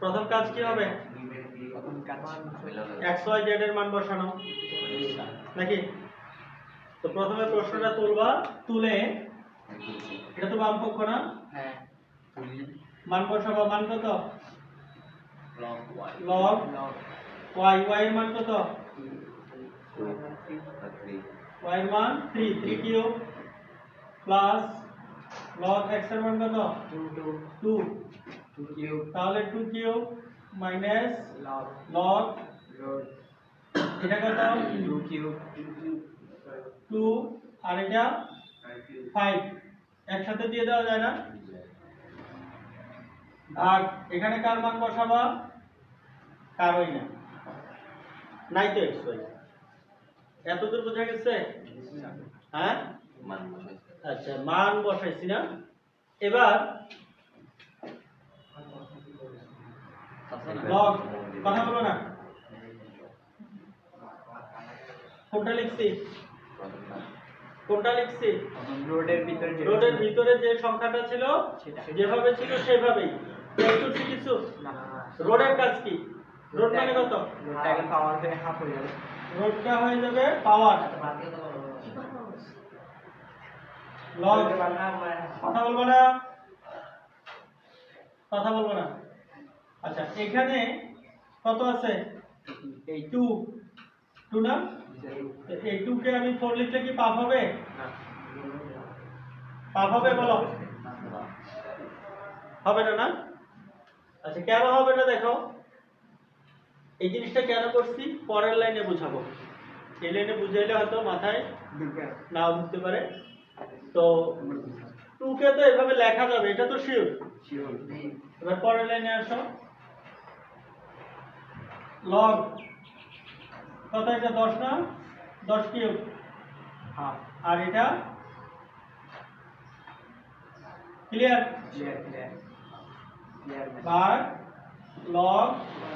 প্রথম কাজ কি হবে? প্রথম ওয়াই জেড এর মান বসানো। নাকি? তো প্রথমে প্রশ্নটা তুলবা তুলে। এটা তো বাম পক্ষ না? হ্যাঁ। মান বসাবা মান কত? লগ ওয়াই ওয়াই এর মান কত? ওয়াই এর মান 3 3 কিউব প্লাস লগ এক্সের মান কত? টু টু 2 টু কিউব তাহলে 2 কিউব মাইনাস লগ লগ এটা কত? টু কিউব 2 আর এটা 5 একসাথে দিয়ে দেওয়া যায় না? আর এখানে কার মান বসাবা? কারোই না। নাই তো এক্স ওয়াই এত দূর বোঝা গেছে? হ্যাঁ? আচ্ছা মান বসাইছি না। এবার লগ কথা বলো না। কোনটা লিখছি? কোনটা লিখছি? রোডের ভিতরে রোডের ভিতরে যে সংখ্যাটা ছিল যেভাবে ছিল সেভাবেই। চেঞ্জ কিছু? রোডের কাজ কি? রোড মানে কত? রোডটাকে পাওয়ার হাফ হয়ে যাবে। রোডটা হয়ে যাবে পাওয়ার লগ কথা বলব না? কথা বলব না? আচ্ছা এখানে কত আছে? এই টু টু না? এই টু কে আমি ফোর লিখলে কি পাপ হবে? পাপ হবে বলো। হবে না না? আচ্ছা কেন হবে না দেখো। এই জিনিসটা কেন করছি? পরের লাইনে বুঝাবো। এই লাইনে বুঝাইলে হয়তো মাথায় নাও ঢুকতে পারে। তো টু কে তো এভাবে লেখা যাবে এটা তো শিওর এবার পরের লাইনে আসো। লগ। কত এটা দশ না? দশ কিউব। হাফ আর এটা? ক্লিয়ার? Clear clear. ক্লিয়ার বার লগ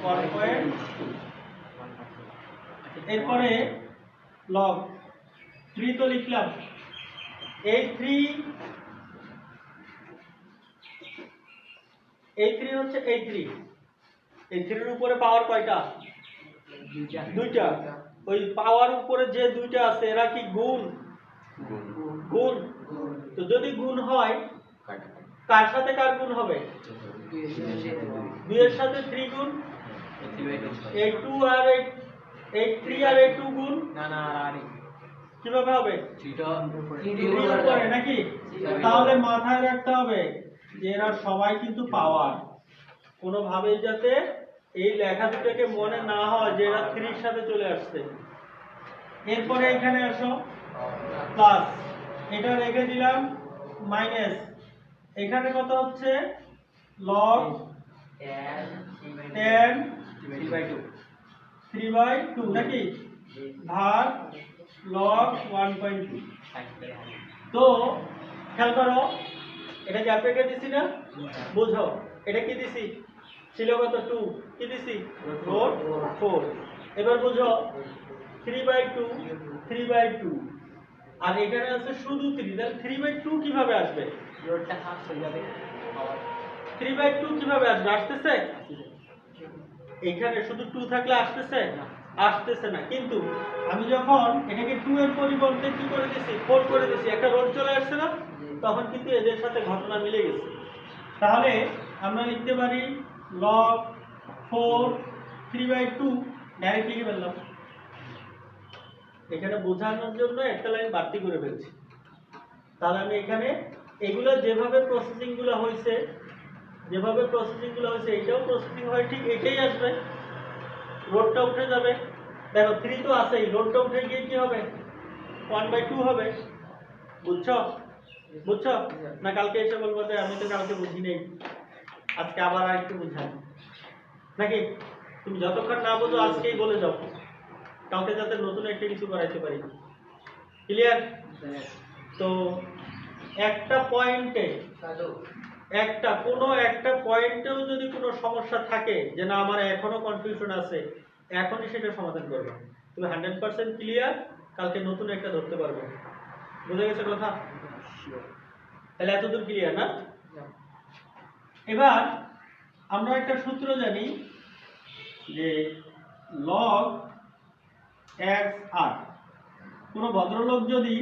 ওয়ান পয়েন্ট এরপরে লগ। থ্রি তো লিখলাম। এই থ্রি এই থ্রি হচ্ছে এই থ্রি। এই থ্রির উপরে পাওয়ার কয়টা? দুইটা। দুইটা। ওই পাওয়ার উপরে যে দুইটা আছে এরা কি গুণ? গুণ। তো যদি গুণ হয় কার সাথে? কার গুণ হবে? দুইয়ের সাথে থ্রি গুণ? এই টু আর এই এই থ্রি আর এই টু গুণ? না না আর আর কীভাবে হবে? উপরে নাকি? তাহলে মাথায় রাখতে হবে যে এরা সবাই কিন্তু পাওয়ার কোনোভাবেই যাতে এই লেখা দুটাকে মনে না হয় যে এরা থ্রির সাথে চলে আসছে। এরপরে এখানে আসো। প্লাস, এটা রেখে দিলাম মাইনাস। এখানে কত হচ্ছে? Log ten three by two নাকি? ভাগ লগ ওয়ান পয়েন্ট টু তো, খেয়াল করো, এটা ক্যাপিটাল দিছি না? বুঝো এটা কি দিছি? ছিল কত? টু কি দিছি? ফোর ফোর এবার বুঝো three by two three by two আর এখানে আছে শুধু থ্রি তাহলে থ্রি বাই টু কীভাবে আসবে? রোডটা হাফ হয়ে যাবে থ্রি বাই টু কীভাবে আসবে? আসতেছে? এখানে শুধু টু থাকলে আসতেছে? আসতেছে না। কিন্তু আমি যখন এটাকে টু এর পরিবর্তে কি করে দিছি? ফোর করে দিছি। একটা রোড চলে আসছে না? তখন কিন্তু এদের সাথে ঘটনা মিলে গেছে। তাহলে আমরা লিখতে পারি log four three by two direct লিখে ফেললাম। এখানে বোঝানোর জন্য একটা লাইন বাড়তি করে ফেলছি। তাহলে আমি এখানে এগুলো যেভাবে প্রসেসিংগুলো হয়েছে, যেভাবে প্রসেসিংগুলো হয়েছে এটাও প্রসেসিং হয় ঠিক এটাই আসবে। রোডটা উঠে যাবে। দেখো থ্রি তো আছেই রোডটা উঠে গিয়ে কি হবে? ওয়ান বাই টু হবে। বুঝছ? বুঝছ? না, কালকে এসে বলব যে আমি তো কালকে বুঝি নেই আজকে আবার আর একটু বুঝাই। নাকি? তুমি যতক্ষণ না বুঝো আজকেই বলে যাও কাউকে যাতে নতুন একটা কিছু করাইতে পারি। ক্লিয়ার তো একটা পয়েন্টে একটা কোনো একটা পয়েন্টেও যদি কোনো সমস্যা থাকে যে না আমার এখনও কনফিউশন আছে এখনই সেটা সমাধান করবে। তুমি হান্ড্রেড পার্সেন্ট ক্লিয়ার কালকে নতুন একটা ধরতে পারবে। বুঝে গেছে কথা? তাহলে এতদূর ক্লিয়ার না? এবার আমরা একটা সূত্র জানি যে লগ এক্স আর কোনো ভদ্রলোক যদি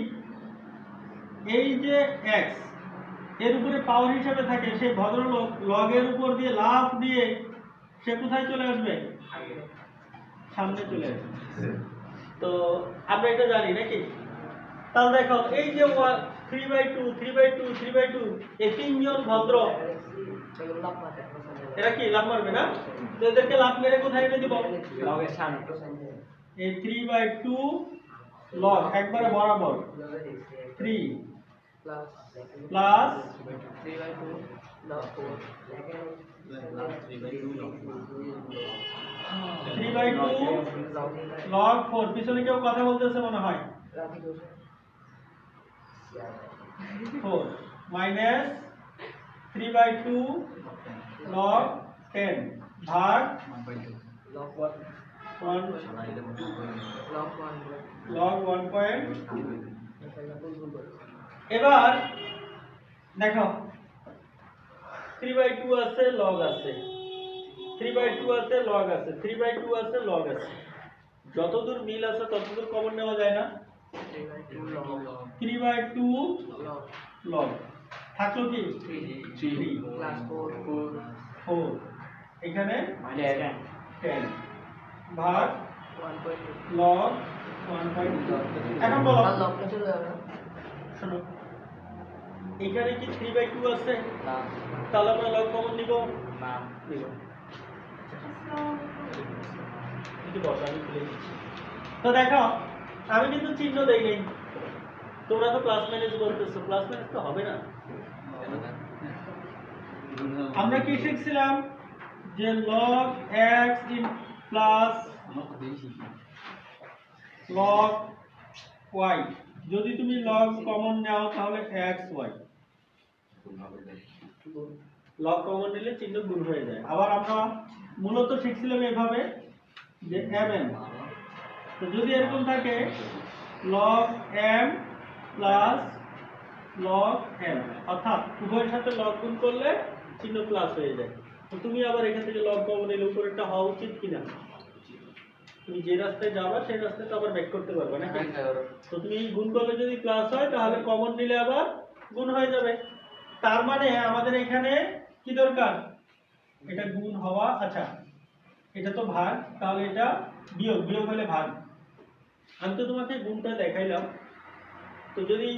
এই যে এক্সের উপরে পাওয়ার হিসাবে থাকে, সেই ভদ্রলোক লগের উপর দিয়ে লাফ দিয়ে সে কোথায় চলে আসবে? সামনে চলে আসবে। তো আমরা এটা জানি নাকি? তাহলে দেখো, এই যে three by two three by two three by two এই তিনজন ভদ্র। এরা কি লাভ মারবে না? তো এদেরকে লাভ মেরে কোথায় এনে দিব? লগের সামনে এই থ্রি বাই টু লগ একবারে বরাবর। Three plus three by two log four পিছনে কেউ কথা বলতেছে মনে হয়। Four minus three by two log ten ভাগ লগ ওয়ান পয়েন্ট এবার দেখো থ্রি বাই টু আছে লগ আছে। থ্রি বাই টু আছে লগ আছে। থ্রি বাই টু আছে লগ আছে। যতদূর মিল আছে ততদূর কমন নেওয়া যায় না। থ্রি বাই টু লগ থাকল কি? থ্রি ফোর এখানে? টেন ভাগ লগ ওয়ান পয়েন্ট এখন বলো। শোনো। এখানে কি থ্রি বাই টু আছে? তাহলে আমরা লগ কমন নিব? নিব। খুলে দিচ্ছি। তো দেখো আমি কিন্তু চিহ্ন দেই নাই তোমরা তো ক্লাস ম্যানেজ বলতেছো ক্লাস ম্যানেজ তো হবে না। আমরা কি শিখছিলাম? যে log x in plus log y যদি তুমি log কমন নাও, তাহলে x, y log কমন নিলে চিহ্ন গুণ হয়ে যায়। আবার আমরা মূলত শিখছিলাম এভাবে যে mn তো যদি এরকম থাকে log m plus log m অর্থাৎ উভয়ের সাথে log গুণ করলে চিহ্ন প্লাস হয়ে যায়। তো তুমি আবার এখান থেকে log কমন এলে উপরেরটা হওয়া উচিত কিনা? তুমি যে রাস্তায় যাবা সেই রাস্তায় তো আবার ব্যাক করতে পারবে না তো তুমি গুণ করলে যদি প্লাস হয় তাহলে কমন নিলে আবার গুণ হয়ে যাবে। তার মানে আমাদের এখানে কি দরকার? এটা গুণ হওয়া আচ্ছা এটা তো ভাগ তাহলে এটা বিয়োগ বিয়োগ হলে ভাগ। আমি তো তোমাকে গুণটা দেখাইলাম। তো যদি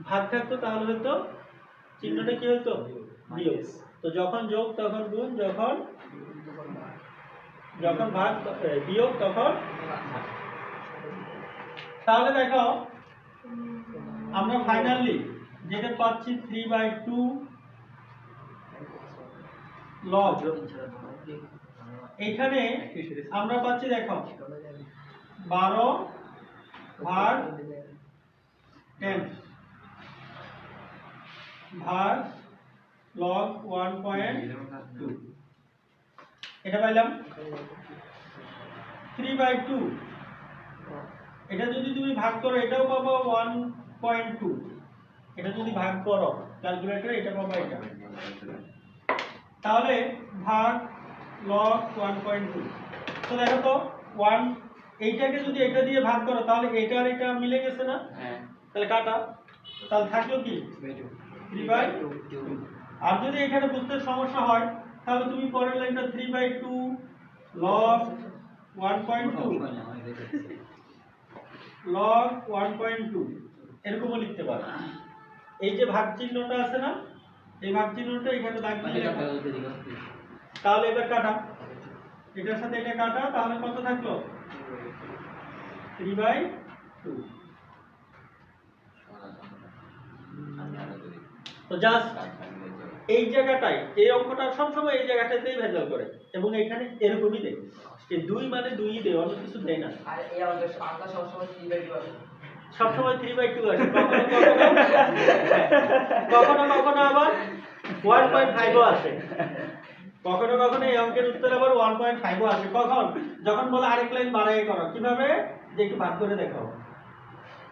ভাগ থাকতো তাহলে হয়তো চিহ্নটা কি হতো বিয়োগ। তো যখন যোগ, তখন গুণ, যখন যখন ভাগ বিয়োগ, তখন তাহলে দেখো, আমরা ফাইনালি যেটা পাচ্ছি থ্রি বাই টু লগ এখানে আমরা পাচ্ছি দেখো বারো ভাগ টেন ভাগ লগ ওয়ান পয়েন্ট টু এটা পাইলাম। থ্রি বাই টু এটা যদি তুমি ভাগ করো এটাও পাবো ওয়ান পয়েন্ট টু এটা যদি ভাগ করো ক্যালকুলেটর এটা পাবো এটা। তাহলে ভাগ লগ ওয়ান পয়েন্ট টু তো দেখো তো ওয়ান এইটাকে যদি এটা দিয়ে ভাগ করো তাহলে এটা আর এটা মিলে গেছে না? হ্যাঁ। তাহলে কাটা। তাহলে থাকল কি? আর যদি এখানে বুঝতে সমস্যা হয়, তাহলে তুমি পরের লাইনটা three by two log one point two log one point two এরকমও লিখতে পারো। এই যে ভাগ চিহ্নটা আছে না, এই ভাগ চিহ্নটা এখানে দাগ তাহলে এবার কাটা। এটার সাথে এটা কাটা, তাহলে কত থাকল? থ্রি বাই টু তো জাস্ট এই জায়গাটাই এই অঙ্কটা সবসময় এই জায়গাটাতেই ভেজাল করে এবং এখানে এরকমই দেয়। যে দুই মানে দুই দেয় অন্য কিছু দেয় না। সবসময় থ্রি বাই টু আসে। কখনো কখনো আবার ওয়ান পয়েন্ট ফাইভও আসে। কখনো কখনো এই অঙ্কের উত্তর আবার ওয়ান পয়েন্ট ফাইভও আসে। কখন? যখন বলে আরেক লাইন বাড়াই করো। কীভাবে? যে একটু ভাগ করে দেখাও।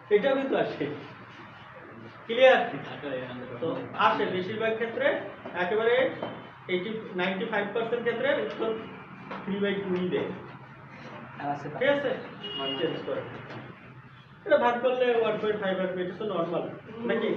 এটাও কিন্তু আসে। ক্লিয়ার তো আসে বেশিরভাগ ক্ষেত্রে একেবারে এইটি নাইনটি ফাইভ পার্সেন্ট ক্ষেত্রে উত্তর থ্রি বাই টুই দেয়। ঠিক আছে? চেঞ্জ করে। এটা ভাগ করলে ওয়ান পয়েন্ট ফাইভ আসবে এটা তো নর্মাল নাকি?